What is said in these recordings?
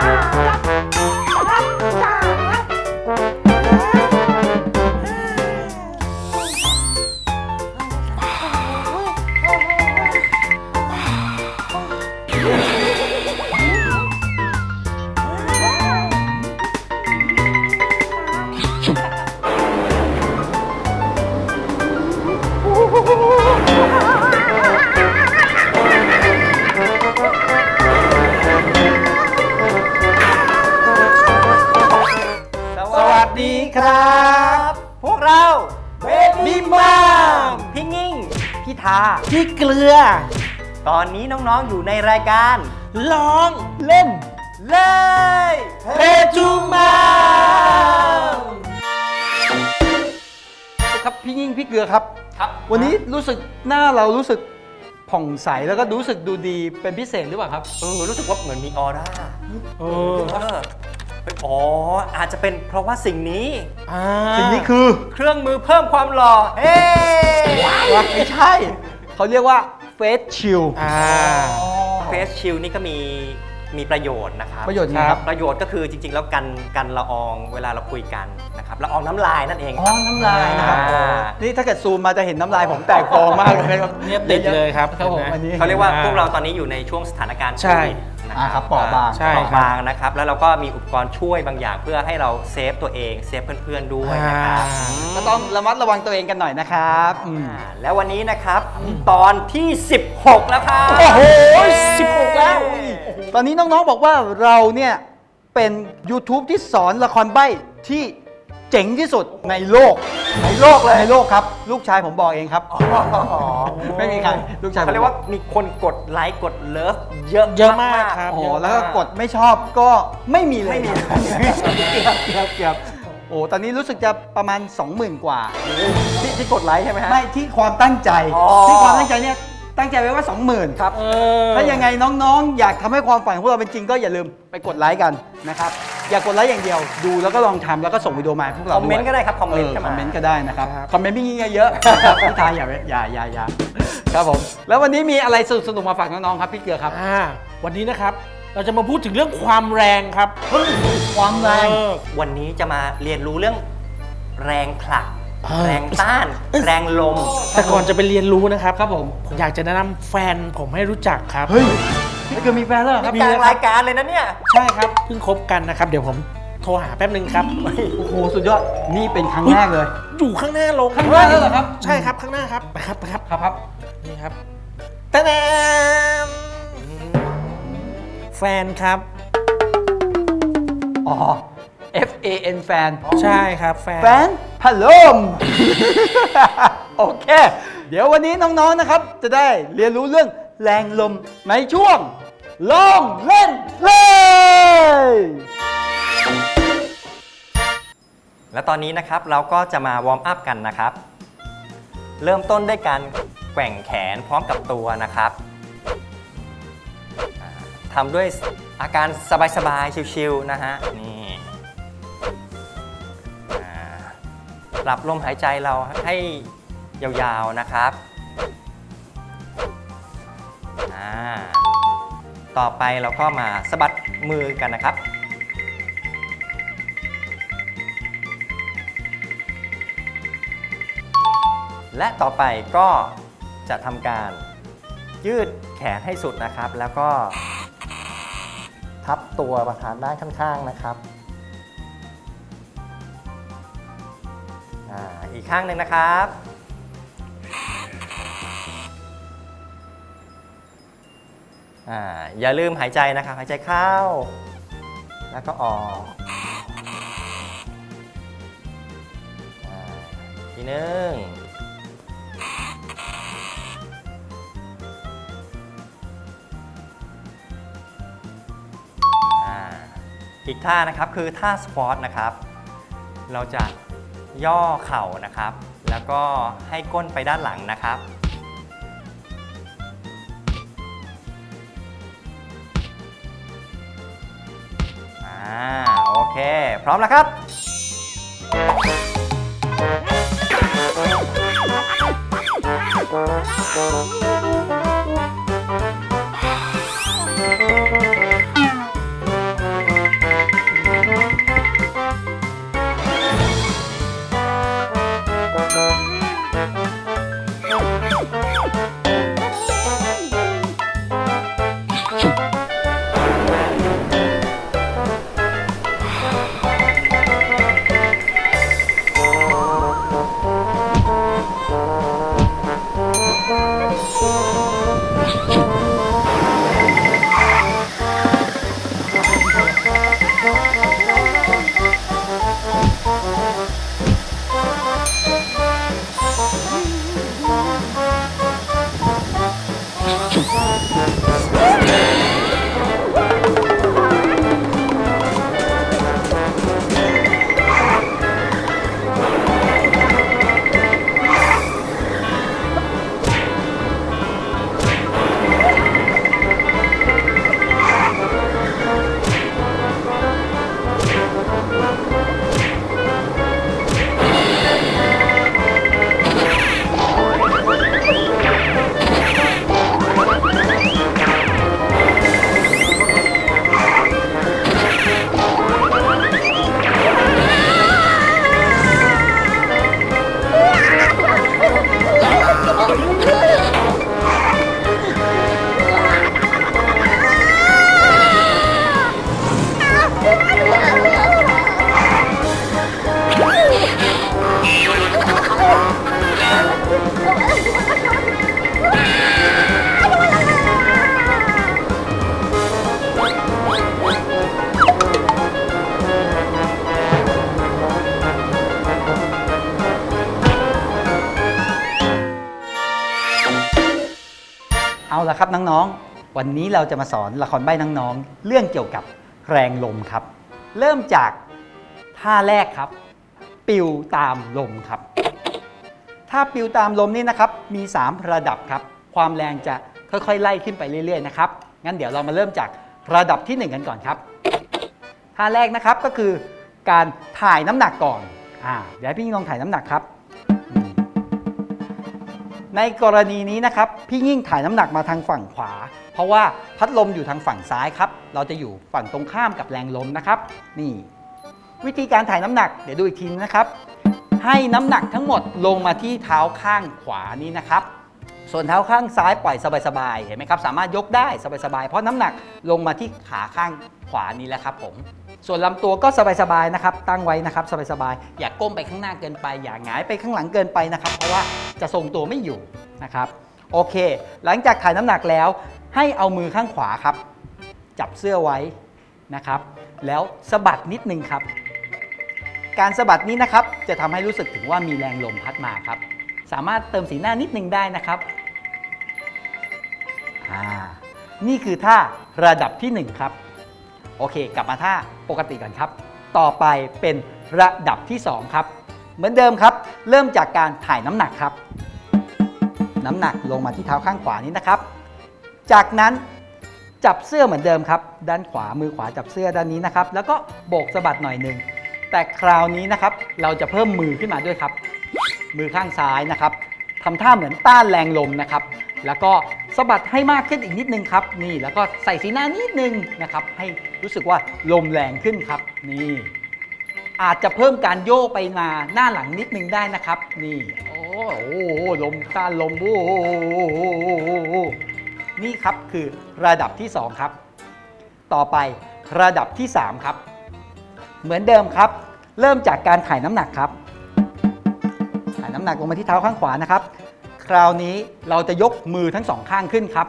time. ครับ พวกเราเบบี้มามพี่งิ่งพี่ทา พี่เกลือ ตอนนี้น้องๆอยู่ในรายการ ลองเล่น เลยเพจูมาครับพี่ยิ่งพี่เกลือครับ ครับ วันนี้รู้สึกหน้าเรารู้สึกผ่องใสแล้วก็รู้สึกดูดีเป็นพิเศษหรือเปล่าครับ เออ รู้สึกว่าเหมือนมีออร่า เออเออเฮ้ยอ๋ออาจจะเป็นเพราะว่าสิ่งนี้อ่าสิ่งนี้คือเครื่องมือเพิ่มความหล่อเฮ้ไม่ใช่ เขาเรียกว่าเฟสชิลอ่าเฟสชิลนี่ก็มี มีประโยชน์นะครับประโยชน์นะครับ ประโยชน์ก็คือจริง ๆ แล้วกันกันละอองเวลาเราคุยกันนะครับละอองน้ำลายนั่นเองอ๋อน้ำลายนะครับอ่า นี่ถ้าเกิดซูมมาจะเห็นน้ำลายผมแตกฟองมากเลยครับเนี่ยติดเลยครับครับผมเห็นไหมอันนี้ เขาเรียกว่าพวกเราตอนนี้อยู่ในช่วงสถานการณ์โคใช่วิดนะอ่าครับเปราะบาง ใช่เปราะบางนะครับ แล้วเราก็มีอุปกรณ์ช่วยบางอย่างเพื่อให้เราเซฟตัวเองเซฟเพื่อนๆด้วยนะครับอ่ามก็ต้องระมัดระวังตัวเองกันหน่อยนะครับอืม อ่าแล้ววันนี้นะครับตอนที่ 16 แล้วครับ โอ้โห16แล้ว ตอนนี้น้องๆบอกว่าเราเนี่ยเป็น YouTube ที่สอนละครใบ้ที่เจ๋งที่สุดในโลก ในโลกเลยในโลกครับ ลูกชายผมบอกเองครับ ไม่มีใครลูกชายผมเขาเรียกว่ามีคนกดไลค์กดเลิฟเยอะเยอะมากครับ โอ้โหเยอะมากแล้วก็กดไม่ชอบก็ไม่มีเลยไม่มีเกือบเกือบเกือบโอ้ตอนนี้รู้สึกจะประมาณ 20,000 กว่าที่ที่กดไลค์ใช่ไหมฮะไม่ที่ความตั้งใจอ๋อที่ความตั้งใจเนี่ย ตั้งใจไว้ว่า 20,000 ครับ เออ ถ้ายังไงน้องๆ อยากทำให้ความฝันของพวกเราเป็นจริงก็อย่าลืมไปกดไลค์กันนะครับ อย่ากดไลค์อย่างเดียว ดูแล้วก็ลองทำแล้วก็ส่งวิดีโอมาให้พวกเราคอมเมนต์ก็ได้ครับคอมเมนต์เออเข้าคมาอมเมนต์ก็ได้นะครับครับคอมเมนต์พี่งี้เยอะๆพี่ทายอย่าอย่าอย่าอย่าครับผม แล้ววันนี้มีอะไรสนุกสนุกๆมาฝากน้องๆ ครับพี่เกลือครับ อ่าวันนี้นะครับ เราจะมาพูดถึงเรื่องความแรงครับความแรงเออวันนี้จะมาเรียนรู้เรื่องแรงผลักเออ แรงต้าน แรงลม แต่ก่อนจะไปเรียนรู้นะครับครับผมผมอยากจะแนะนำแฟนผมให้รู้จักครับ เฮ้ยพี่เกลือมีแฟนแล้วเหรอครับ กลางรายการเลยนะเนี่ย ใช่ครับเพิ่งคบกันนะครับ เดี๋ยวผมโทรหาแป๊บนึงครับโอ้โห สุดยอด นี่เป็นครั้งแรกเลย อยู่ข้างหน้าลงข้างหน้าแล้วเหรอครับ ใช่ครับข้างหน้าครับไปครับไปครับครับครับ นี่ครับตะแนมแฟนครับ อ๋อ F A N แฟนใช่ครับแฟนแฟนพัดลมโอเค เดี๋ยววันนี้น้องๆนะครับ จะได้เรียนรู้เรื่องแรงลมในช่วงลองเล่นเลยและตอนนี้นะครับเราก็จะมาวอร์มอัพกันนะครับ เริ่มต้นด้วยการแกว่งแขนพร้อมกับตัวนะครับอ่าทำด้วยอาการสบายๆ ชิวๆนะฮะ นี่ ปรับลมหายใจเราให้ยาวๆนะครับต่อไปเราก็มาสะบัดมือกันนะครับ และต่อไปก็จะทำการยืดแขนให้สุดนะครับ แล้วก็ทับตัวประธานด้านข้างๆนะครับ อีกข้างหนึ่งนะครับอ่าอย่าลืมหายใจนะครับ หายใจเข้า แล้วก็ออกอีกทีหนึงอ่าอีกท่านะครับคือท่าสควอตนะครับ เราจะ ย่อเข่านะครับ แล้วก็ให้ก้นไปด้านหลังนะครับ อ่า โอเค พร้อมแล้วครับเน้องๆ วันนี้เราจะมาสอนละครใบ้น้องๆ เรื่องเกี่ยวกับแรงลมครับ เริ่มจากท่าแรกครับ ปิวตามลมครับ ถ้าปิวตามลมนี่นะครับ มี 3 ระดับครับ ความแรงจะค่อยๆ ไล่ขึ้นไปเรื่อยๆ นะครับ งั้นเดี๋ยวเรามาเริ่มจากระดับที่ 1 กันก่อนครับ ท่าแรกนะครับก็คือการถ่ายน้ำหนักก่อน อ่า เดี๋ยวพี่ยิ่งลองถ่ายน้ำหนักครับ ในกรณีนี้นะครับพี่ยิ่งถ่ายน้ำหนักมาทางฝั่งขวา เพราะว่าพัดลมอยู่ทางฝั่งซ้ายครับเราจะอยู่ฝั่งตรงข้ามกับแรงลมนะครับ นี่ วิธีการถ่ายน้ำหนักเดี๋ยวดูอีกทีนะครับ ให้น้ำหนักทั้งหมดลงมาที่เท้าข้างขวานี้นะครับส่วนเท้าข้างซ้ายปล่อยสบายๆเห็นไหมครับสามารถยกได้สบายๆเพราะน้ำหนักลงมาที่ขาข้างขวานี้แล้วครับผม ส่วนลำตัวก็สบายๆนะครับ ตั้งไว้นะครับสบายๆ อย่าก้มไปข้างหน้าเกินไป อย่าหงายไปข้างหลังเกินไปนะครับ เพราะว่าจะทรงตัวไม่อยู่นะครับ โอเค หลังจากถ่ายน้ำหนักแล้ว ให้เอามือข้างขวาครับ จับเสื้อไว้นะครับ แล้วสะบัดนิดนึงครับ การสะบัดนี้นะครับ จะทำให้รู้สึกถึงว่ามีแรงลมพัดมาครับ สามารถเติมสีหน้านิดนึงได้นะครับอ่านี่คือท่าระดับที่ 1 ครับ โอเค กลับมาท่าปกติก่อนครับ ต่อไปเป็นระดับที่ 2 ครับ เหมือนเดิมครับ เริ่มจากการถ่ายน้ำหนักครับ น้ำหนักลงมาที่เท้าข้างขวานี้นะครับ จากนั้นจับเสื้อเหมือนเดิมครับ ด้านขวามือขวาจับเสื้อด้านนี้นะครับ แล้วก็โบกสะบัดหน่อยหนึ่งแต่คราวนี้นะครับเราจะเพิ่มมือขึ้นมาด้วยครับ มือข้างซ้ายนะครับทำท่าเหมือนต้านแรงลมนะครับ แล้วก็สะบัดให้มากขึ้นอีกนิดนึงครับ นี่แล้วก็ใส่สีหน้านิดนึงนะครับ ให้ รู้สึกว่าลมแรงขึ้นครับ นี่ อาจจะเพิ่มการโยกไปมาหน้าหลังนิดนึงได้นะครับ นี่ โอ้โหลมต้านลมโอ้โหนี่ครับคือระดับที่ 2 ครับ ต่อไประดับที่ 3 ครับ เหมือนเดิมครับ เริ่มจากการถ่ายน้ำหนักครับ ถ่ายน้ำหนักลงมาที่เท้าข้างขวานะครับ คราวนี้เราจะยกมือทั้งสองข้างขึ้นครับ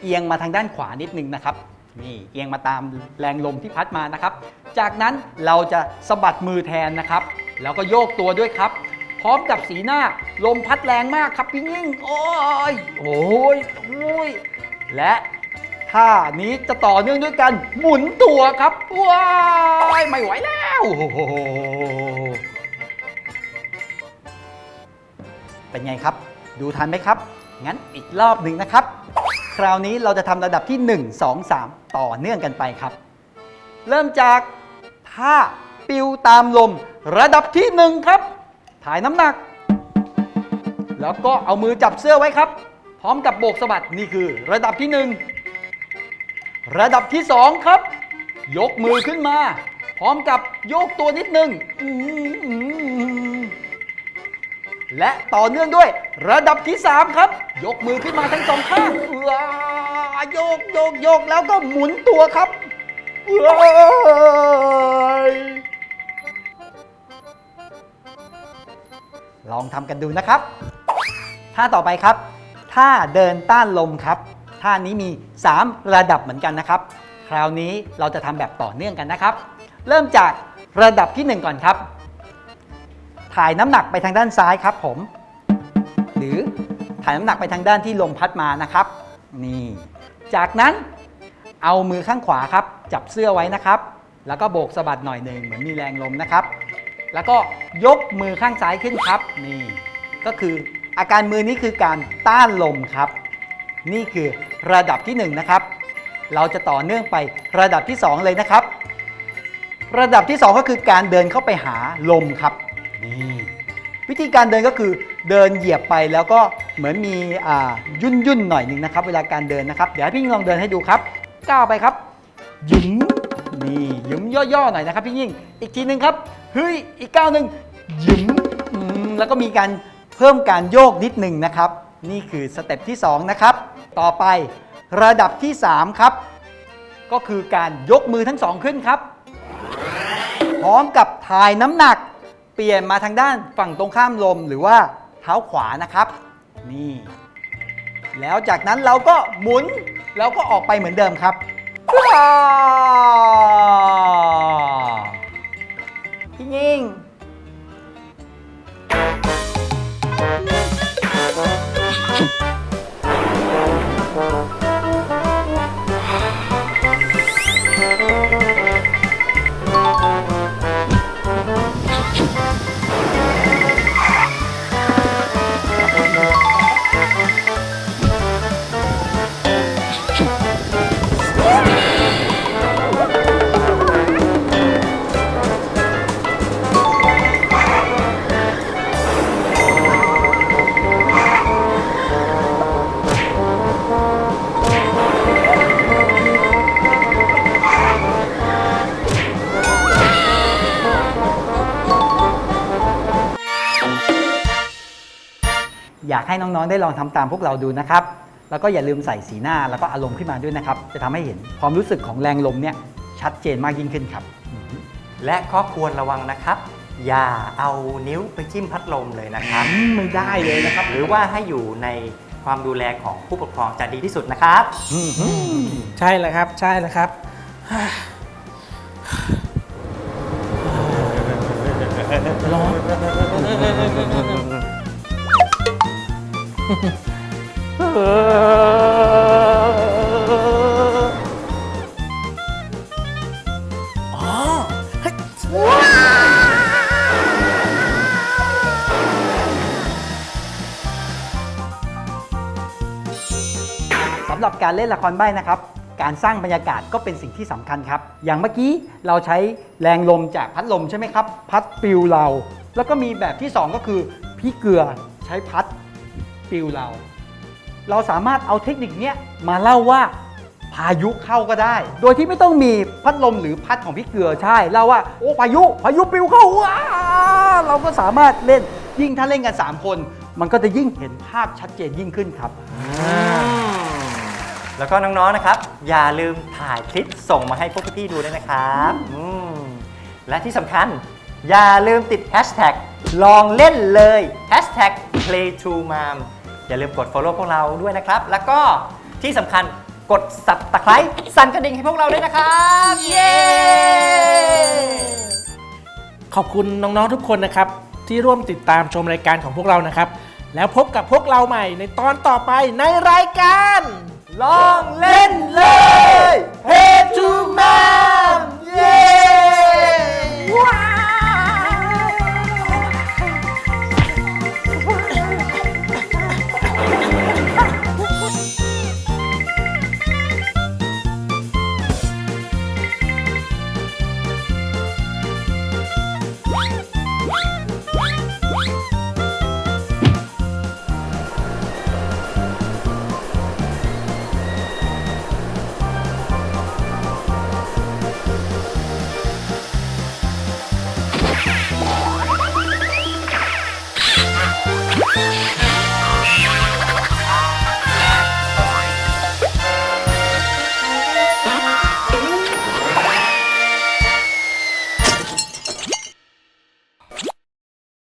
เอียงมาทางด้านขวานิดนึงนะครับ นี่เอียงมาตามแรงลมที่พัดมานะครับ จากนั้นเราจะสะบัดมือแทนนะครับ แล้วก็โยกตัวด้วยครับ พร้อมกับสีหน้าลมพัดแรงมากครับพี่ยิ่งโอ้ยโอ้ยโอ้ยและท่านี้จะต่อเนื่องด้วยกันหมุนตัวครับว้ายไม่ไหวแล้วเป็นไงครับ ดูทันไหมครับ งั้นอีกรอบหนึ่งนะครับ คราวนี้เราจะทำระดับที่ 1 2 3 ต่อเนื่องกันไปครับ เริ่มจากท่าปิวตามลม ระดับที่ 1 ครับ ถ่ายน้ำหนัก แล้วก็เอามือจับเสื้อไว้ครับ พร้อมกับโบกสะบัดนี่คือ ระดับที่ 1 ระดับที่ 2 ครับ ยกมือขึ้นมา พร้อมกับโยกตัวนิดนึงและต่อเนื่องด้วย ระดับที่ 3 ครับ ยกมือขึ้นมาทั้งสองข้างว้าโยกโยกโยกแล้วก็หมุนตัวครับว้ายลองทำกันดูนะครับ ท่าต่อไปครับ ท่าเดินต้านลมครับ ท่านี้มี 3 ระดับเหมือนกันนะครับ คราวนี้เราจะทำแบบต่อเนื่องกันนะครับ เริ่มจากระดับที่ 1 ก่อนครับ ถ่ายน้ำหนักไปทางด้านซ้ายครับผม หรือ ถ่ายน้ำหนักไปทางด้านที่ลมพัดมานะครับ นี่ จากนั้นเอามือข้างขวาครับ จับเสื้อไว้นะครับ แล้วก็โบกสะบัดหน่อยหนึ่งเหมือนมีแรงลมนะครับ แล้วก็ยกมือข้างซ้ายขึ้นครับ นี่ ก็คืออาการมือนี้คือการต้านลมครับ นี่คือระดับที่1นะครับ เราจะต่อเนื่องไประดับที่ 2 เลยนะครับ ระดับที่ 2 ก็คือการเดินเข้าไปหาลมครับ นี่วิธีการเดินก็คือเดินเหยียบไปแล้วก็ เหมือนมีอ่ายุ่นยุ่นๆหน่อยหนึ่งนะครับ เวลาการเดินนะครับ เดี๋ยวพี่ยิ่งลองเดินให้ดูครับ ก้าวไปครับยุมนี่ยุมย่อๆหน่อยนะครับพี่ยิ่ง อีกทีหนึ่งครับเฮ้ยอีกก้าวหนึ่งยุมอืมแล้วก็มีการเพิ่มการโยกนิดหนึ่งนะครับ นี่คือสเต็ปที่สองนะครับต่อไประดับที่สามครับ ก็คือการยกมือทั้งสองขึ้นครับ พร้อมกับถ่ายน้ำหนัก เปลี่ยนมาทางด้านฝั่งตรงข้ามลมหรือว่าเท้าขวานะครับ นี่ แล้วจากนั้นเราก็หมุน แล้วก็ออกไปเหมือนเดิมครับว้าพี่ยิง ให้น้องๆ ได้ลองทำตามพวกเราดูนะครับ แล้วก็อย่าลืมใส่สีหน้าแล้วก็อารมณ์ขึ้นมาด้วยนะครับ จะทำให้เห็นความรู้สึกของแรงลมเนี่ยชัดเจนมากยิ่งขึ้นครับ และข้อควรระวังนะครับ อย่าเอานิ้วไปจิ้มพัดลมเลยนะครับ ไม่ได้เลยนะครับ หรือว่าให้อยู่ในความดูแลของผู้ปกครองจะดีที่สุดนะครับ ใช่แล้วครับ ใช่แล้วครับ อ๋อเฮ้ยสำหรับการเล่นละครใบ้นะครับ การสร้างบรรยากาศก็เป็นสิ่งที่สำคัญครับ อย่างเมื่อกี้เราใช้แรงลมจากพัดลมใช่ไหมครับ พัดปิวเรา แล้วก็มีแบบที่ 2 ก็คือพี่เกลือใช้พัด ปิวเรา เราสามารถเอาเทคนิคเนี้ยมาเล่าว่าพายุเข้าก็ได้ โดยที่ไม่ต้องมีพัดลมหรือพัดของพี่เกลือใช่เล่าว่าโอ้พายุพายุปิวเข้าว้าเราก็สามารถเล่นยิ่งถ้าเล่นกัน 3 คน มันก็จะยิ่งเห็นภาพชัดเจนยิ่งขึ้นครับ แล้วก็น้องๆนะครับ อย่าลืมถ่ายคลิปส่งมาให้พวกพี่ๆดูด้วยนะครับอืมและที่สำคัญ อย่าลืมติด hashtag ลองเล่นเลย hashtag play to mom อย่าลืมกด follow พวกเราด้วยนะครับ แล้วก็ที่สำคัญกด subscribe สั่นกระดิ่งให้พวกเราด้วยนะครับ เย้ ขอบคุณน้องๆทุกคนนะครับ ที่ร่วมติดตามชมรายการของพวกเรานะครับ แล้วพบกับพวกเราใหม่ในตอนต่อไปในรายการ ลองเล่นเลย Hey to Man